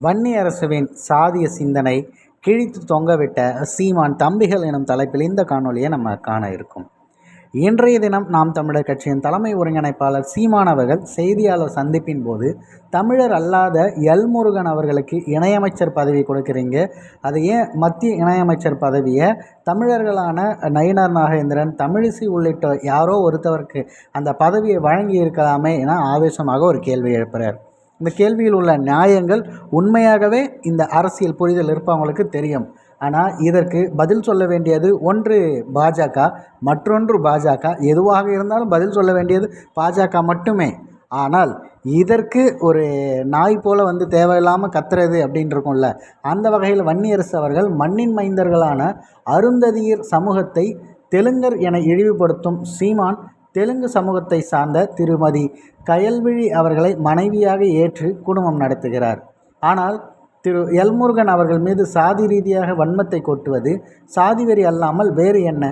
வன்னி அரசுவின் சாதிய சிந்தனை கிழித்து தொங்கவிட்ட சீமான் தம்பிகள் எனும் தலைப்பில் இந்த காணொலியை நம்ம காண இருக்கும். இன்றைய தினம் நாம் தமிழர் கட்சியின் தலைமை ஒருங்கிணைப்பாளர் சீமான் அவர்கள் செய்தியாளர் சந்திப்பின் போது தமிழர் அல்லாத எல்முருகன் அவர்களுக்கு இணையமைச்சர் பதவி கொடுக்குறீங்க. அது ஏன் மத்திய இணையமைச்சர் பதவியை தமிழர்களான நயினார் நாகேந்திரன் தமிழிசை உள்ளிட்ட யாரோ ஒருத்தவருக்கு அந்த பதவியை வழங்கி இருக்கலாமே என ஆவேசமாக ஒரு கேள்வி எழுப்புகிறார் இந்த கேள்வியில் உள்ள நியாயங்கள் உண்மையாகவே இந்த அரசியல் புரிதல் இருப்பவங்களுக்கு தெரியும். ஆனால் இதற்கு பதில் சொல்ல வேண்டியது ஒன்று பாஜக மற்றொன்று பாஜக. எதுவாக இருந்தாலும் பதில் சொல்ல வேண்டியது பாஜக மட்டுமே. ஆனால் இதற்கு ஒரு நாய் போல் வந்து தேவையில்லாமல் கத்துறது அப்படின்னு இருக்கும்ல. அந்த வகையில் வன்னியரசு அவர்கள் மண்ணின் மைந்தர்களான அருந்ததியர் சமூகத்தை தெலுங்கர் என இழிவுபடுத்தும் சீமான் தெலுங்கு சமூகத்தை சார்ந்த திருமதி கயல்விழி அவர்களை மனைவியாக ஏற்று குடும்பம் நடத்துகிறார். ஆனால் திரு. எல்முருகன் அவர்கள் மீது சாதி ரீதியாக வன்மத்தை கொட்டுவது சாதி வெறி அல்லாமல் வேறு என்ன?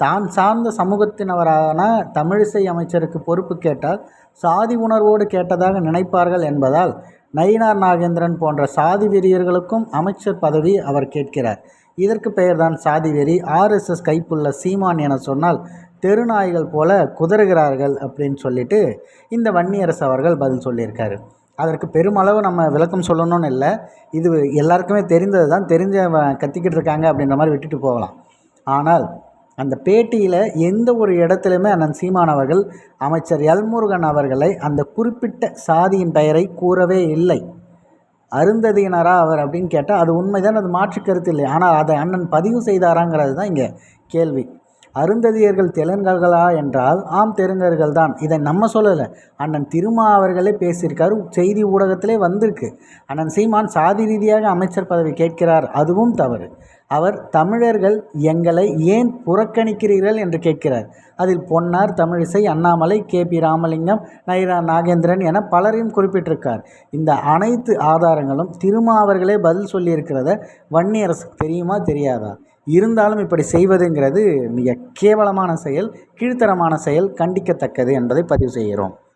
தான் சார்ந்த சமூகத்தினவரான தமிழிசை அமைச்சருக்கு பொறுப்பு கேட்டால் சாதி உணர்வோடு கேட்டதாக நினைப்பார்கள் என்பதால் நயினார் நாகேந்திரன் போன்ற சாதி வெறியர்களுக்கும் அமைச்சர் பதவி அவர் கேட்கிறார். இதற்கு பெயர்தான் சாதி வெறி. ஆர்எஸ்எஸ் கைப்புள்ள சீமான் என சொன்னால் தெருநாய்கள் போல குதறுகிறார்கள் அப்படின்னு சொல்லிட்டு இந்த வன்னியரசு அவர்கள் பதில் சொல்லியிருக்காரு. அதற்கு பெருமளவு நம்ம விளக்கம் சொல்லணும்னு இல்லை. இது எல்லாருக்குமே தெரிந்தது தான் தெரிஞ்ச கத்திக்கிட்டு இருக்காங்க அப்படின்ற மாதிரி விட்டுட்டு போகலாம். ஆனால் அந்த பேட்டியில் எந்த ஒரு இடத்துலையுமே அண்ணன் சீமான் அவர்கள் அமைச்சர் எல்முருகன் அவர்களை அந்த குறிப்பிட்ட சாதியின் பெயரை கூறவே இல்லை. அருந்ததியினரா அவர் அப்படின்னு கேட்டால் அது உண்மைதான் அது மாற்று கருத்து இல்லை. ஆனால் அதை அண்ணன் பதிவு செய்தாராங்கிறது தான் இங்கே கேள்வி. அருந்ததியர்கள் தெலுங்கர்களா என்றால் ஆம் தெலுங்கர்கள் தான் இதை நம்ம சொல்லலை. அண்ணன் திருமா அவர்களே பேசியிருக்காரு. செய்தி ஊடகத்திலே வந்திருக்கு. அண்ணன் சீமான் சாதி ரீதியாக அமைச்சர் பதவி கேட்கிறார். அதுவும் தவறு. அவர் தமிழர்கள் எங்களை ஏன் புறக்கணிக்கிறீர்கள் என்று கேட்கிறார். அதில் பொன்னார் தமிழிசை அண்ணாமலை கே. பி. ராமலிங்கம் நயரா நாகேந்திரன் என பலரையும் குறிப்பிட்டிருக்கார். இந்த அனைத்து ஆதாரங்களும் திருமா அவர்களே பதில் சொல்லியிருக்கிறத வன்னியரசு தெரியுமா தெரியாதா? இருந்தாலும் இப்படி செய்வதுங்கிறது மிக கேவலமான செயல் கீழ்த்தரமான செயல் கண்டிக்கத்தக்கது என்பதை பதிவு செய்கிறோம்.